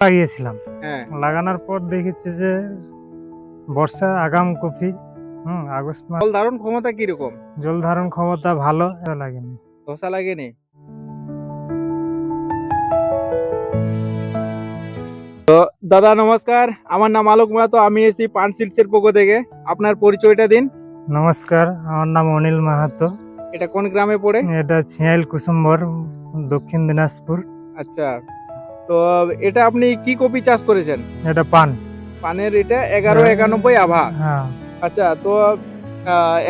লাগিয়েছিলাম হ্যাঁ। লাগানোর পর দেখেছি যে বর্ষা আগাম কপি হুম আগস্ট মাস। ফল ধারণ ক্ষমতা কীরকম? জল ধারণ ক্ষমতা ভালো লাগেনি। ধসা লাগেনি? তো দাদা নমস্কার আমার নাম আলোক মাহাতো আমি এসি পান সিলসের পক্ষ থেকে। আপনার পরিচয়টা দিন। নমস্কার আমার নাম অনিল মাহাতো। এটা কোন গ্রামে পড়ে? এটা ছিয়াইল কুসুম্বর দক্ষিণ দিনাজপুর। আচ্ছা। তো এটা আপনি কি কপি চাষ করেছেন? এটা পান। পানের এটা এগারো হ্যাঁ। একানব্বই আভা। হ্যাঁ। আচ্ছা তো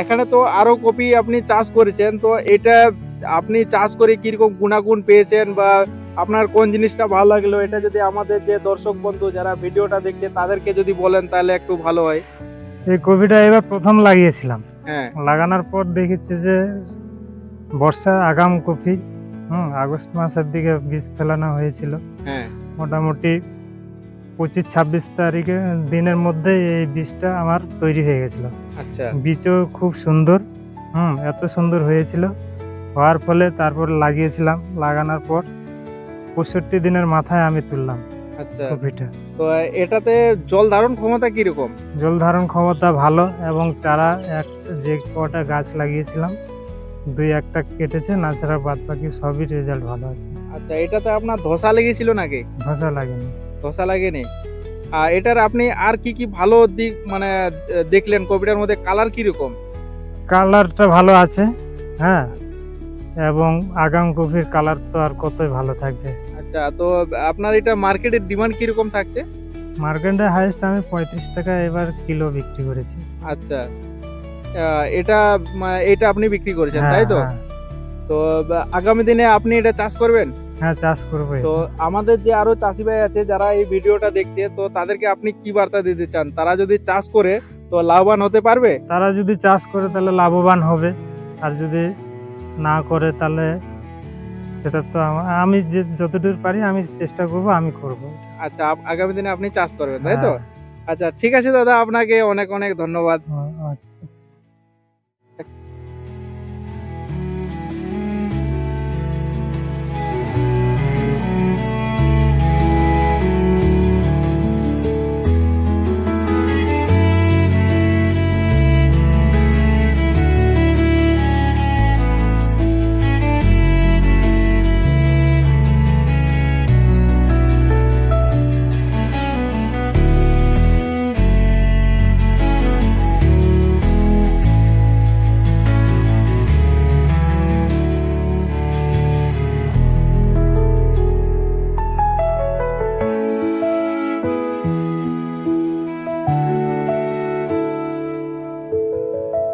এখানে তো আরও কপি আপনি চাষ করেছেন তো এটা আপনি চাষ করে কীরকম গুণাগুণ পেয়েছেন বা আপনার কোন জিনিসটা ভালো লাগল? এটা যদি আমাদের যে দর্শক বন্ধু যারা ভিডিওটা দেখছে তাদেরকে যদি বলেন তাহলে একটু ভালো হয়। এই কপিটা এবার প্রথম লাগিয়েছিলাম। হ্যাঁ। লাগানোর পর দেখেছি যে বর্ষা আগাম কপি। হুম আগস্ট মাসের দিকে বীজ ফেলানো হয়েছিল। হ্যাঁ। মোটামুটি পঁচিশ ছাব্বিশ তারিখে দিনের মধ্যে এই বীজটা আমার তৈরি হয়ে গেছিল। আচ্ছা। বীজও খুব সুন্দর হুম এত সুন্দর হয়েছিল। হওয়ার ফলে তারপর লাগিয়েছিলাম লাগানোর পর পঁয়ষট্টি দিনের মাথায় আমি তুললাম আচ্ছা। কপিটা। তো এটাতে জল ধারণ ক্ষমতা কীরকম? জল ধারণ ক্ষমতা ভালো এবং চারা এক যে কটা গাছ লাগিয়েছিলাম দুই একটা কেটেছে না ছাড়া বাদ বাকি সবই রেজাল্ট ভালো আছে। আচ্ছা এটাতে আপনার ধসা লেগেছিল নাকি? ধসা লাগেনি। ধসা লাগেনি। আর এটার আপনি আর কি কি ভালো দিক মানে দেখলেন? কপিটার মধ্যে কালার কীরকম? কালারটা ভালো আছে হ্যাঁ। এবং আগাম কপির কালার তো আর কতই ভালো থাকবে। আচ্ছা তো আপনার এটা মার্কেটের ডিমান্ড কীরকম থাকছে? মার্কেটে হাইস্ট আমি পঁয়ত্রিশ টাকা এবার কিলো বিক্রি করেছি। আচ্ছা। এটা এটা আপনি বিক্রি করেছেন হ্যাঁ, তাই তো? হ্যাঁ, তো আগামী দিনে আপনি এটা চাষ করবেন? হ্যাঁ চাষ করব। তো আমাদের যে আরও চাষি ভাই আছে যারা এই ভিডিওটা দেখছে তো তাদেরকে আপনি কি বার্তা দিতে চান? তারা যদি চাষ করে তো লাভবান হতে পারবে? তারা যদি চাষ করে তাহলে লাভবান হবে। আর যদি না করে তাহলে সেটা তো আমি যে যতদূর পারি আমি চেষ্টা করব আমি করব। আচ্ছা আগামী দিনে আপনি চাষ করবেন তাই তো? হ্যাঁ, আচ্ছা ঠিক আছে দাদা আপনাকে অনেক অনেক ধন্যবাদ। আচ্ছা।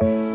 you